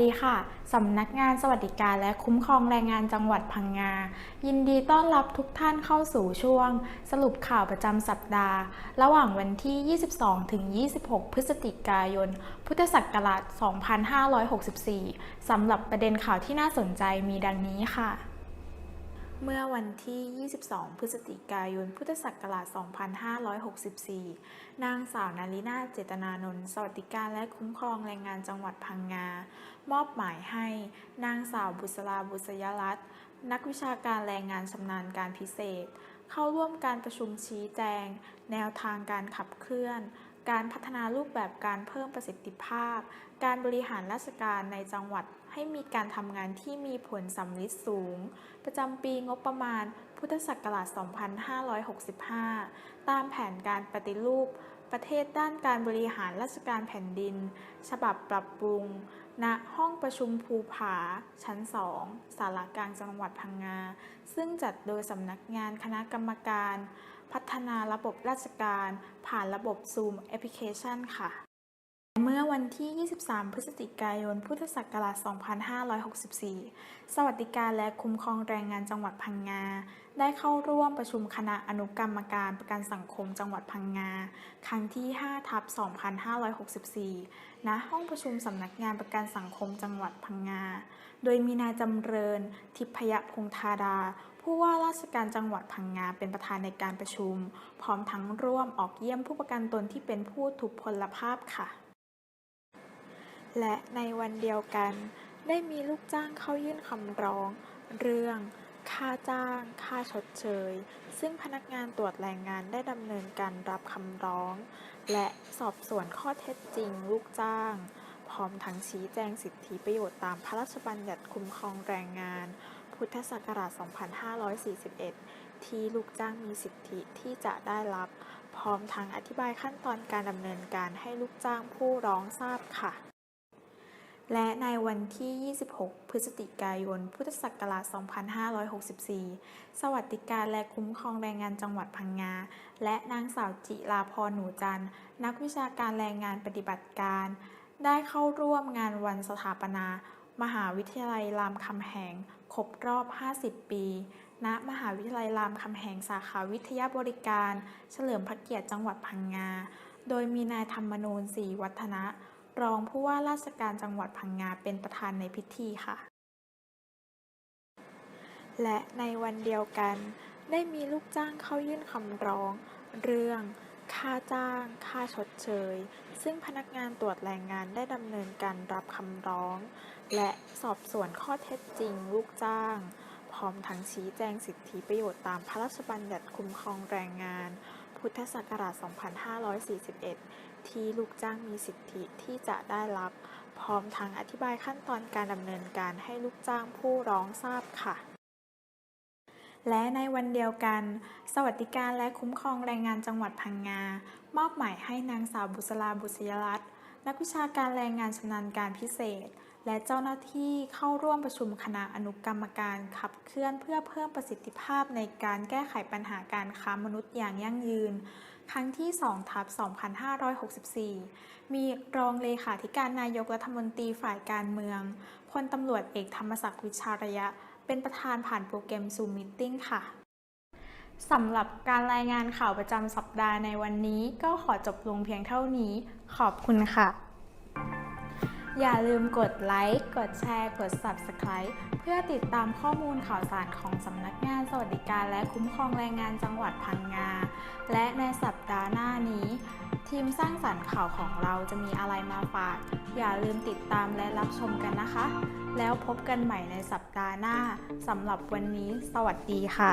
ดีค่ะ สำนักงานสวัสดิการและคุ้มครองแรงงานจังหวัดพังงา ยินดีต้อนรับทุกท่านเข้าสู่ช่วง สรุปข่าวประจำสัปดาห์ ระหว่างวันที่ 22 ถึง 26 พฤศจิกายน พุทธศักราช 2564 สำหรับประเด็นข่าวที่น่าสนใจมีดังนี้ค่ะ เมื่อวันที่ 22 พฤศจิกายน พุทธศักราช 2564 นางสาวนารินาเจตนานนท์สวัสดิการและคุ้มครองแรงงานจังหวัดพังงา มอบหมายให้ นางสาวบุษราบุษยรัตน์นักวิชาการแรงงานชำนาญการพิเศษ เข้าร่วมการประชุมชี้แจง แนวทางการขับเคลื่อน การพัฒนารูปแบบการเพิ่มประสิทธิภาพ การบริหารราชการในจังหวัด ให้มีการทำงานที่มีผลสำลิดสูง ประจำปีงบประมาณพุทธศักราช 2565 ตามแผนการปฏิรูป ประเทศด้านการบริหารราชการแผ่นดิน ฉบับปรับปรุง ณ ห้องประชุมภูผา ชั้น2สารากลางจังหวัดพังงา ซึ่งจัดโดยสำนักงานคณะกรรมการ พัฒนาระบบราชการ ผ่านระบบ Zoom แอปพลิเคชันค่ะ เมื่อวันที่ 23 พฤศจิกายน พุทธศักราช 2564 สวัสดิการและคุ้มครองแรงงานจังหวัดพังงา ได้เข้าร่วมประชุมคณะอนุกรรมการประกันสังคมจังหวัดพังงา ครั้งที่ 5 ทับ 2564 ณ ห้องประชุมสำนักงานประกันสังคมจังหวัดพังงา โดยมีนายจำเริญ ทิพยพงธาดา ผู้ว่าราชการจังหวัดพังงาเป็นประธานในการประชุม พร้อมทั้งร่วมออกเยี่ยมผู้ประกันตนที่เป็นผู้ถูกพลภาพค่ะ และในวันเดียวกัน ได้มีลูกจ้างเข้ายื่นคำร้อง เรื่อง ค่าจ้าง ค่าชดเชย ซึ่งพนักงานตรวจแรงงานได้ดำเนินการรับคำร้อง และสอบสวนข้อเท็จจริงลูกจ้าง พร้อมทั้งชี้แจงสิทธิประโยชน์ตามพระราชบัญญัติคุ้มครองแรงงาน พุทธศักราช 2541 ที่ลูกจ้างมีสิทธิที่จะได้รับ พร้อมทั้งอธิบายขั้นตอนการดำเนินการให้ลูกจ้างผู้ร้องทราบค่ะ และในวันที่ 26 พฤศจิกายน พุทธศักราช 2564 สวัสดิการและคุ้มครองแรงงานจังหวัดพังงา และนางสาวจิราพรหนูจันทร์ นักวิชาการแรงงานปฏิบัติการ ได้เข้าร่วมงานวันสถาปนา มหาวิทยาลัยรามคำแหง ครบรอบ 50 ปี ณ มหาวิทยาลัยรามคำแหงสาขาวิทยาบริการ เฉลิมพระเกียรติจังหวัดพังงา โดยมีนายธรรมนูญศรีวัฒนะ รองผู้ว่าราชการจังหวัดพังงาเป็นประธานในพิธีค่ะ และในวันเดียวกัน ได้มีลูกจ้างเข้ายื่นคำร้อง เรื่องค่าจ้าง ค่าชดเชย ซึ่งพนักงานตรวจแรงงานได้ดำเนินการรับคำร้อง และสอบสวนข้อเท็จจริงลูกจ้าง พร้อมทั้งชี้แจงสิทธิประโยชน์ตามพระราชบัญญัติคุ้มครองแรงงาน พุทธศักราช 2541 ที่ลูกจ้างมีสิทธิที่จะได้รับ พร้อมทั้งอธิบายขั้นตอนการดำเนินการให้ลูกจ้างผู้ร้องทราบค่ะ และในวันเดียวกัน สวัสดิการและคุ้มครองแรงงานจังหวัดพังงา มอบหมายให้นางสาวบุษราบุษยรัตน์นักวิชาการแรงงานชำนาญการพิเศษ และเจ้าหน้าที่เข้าร่วมประชุมคณะอนุกรรมการขับเคลื่อนเพื่อเพิ่มประสิทธิภาพในการแก้ไขปัญหาการค้ามนุษย์อย่างยั่งยืน ครั้งที่2ทับ2564 มีรองเลขาธิการนายกรัฐมนตรีฝ่ายการเมืองพลตำรวจเอกธรรมศักดิ์วิชาระยะ เป็นประธานผ่านโปรแกรม Zoom Meeting ค่ะสำหรับการรายงานข่าวประจำสัปดาห์ในวันนี้ก็ขอจบลงเพียงเท่านี้ ขอบคุณค่ะ อย่าลืมกดไลค์ กดแชร์ กด Subscribe เพื่อติดตามข้อมูลข่าวสารของสำนักงานสวัสดิการและคุ้มครองแรงงานจังหวัดพังงา และในสัปดาห์หน้านี้ ทีมสร้างสรรค์ข่าวของเราจะมีอะไรมาฝาก อย่าลืมติดตามและรับชมกันนะคะ แล้วพบกันใหม่ในสัปดาห์หน้าสำหรับวันนี้ สวัสดีค่ะ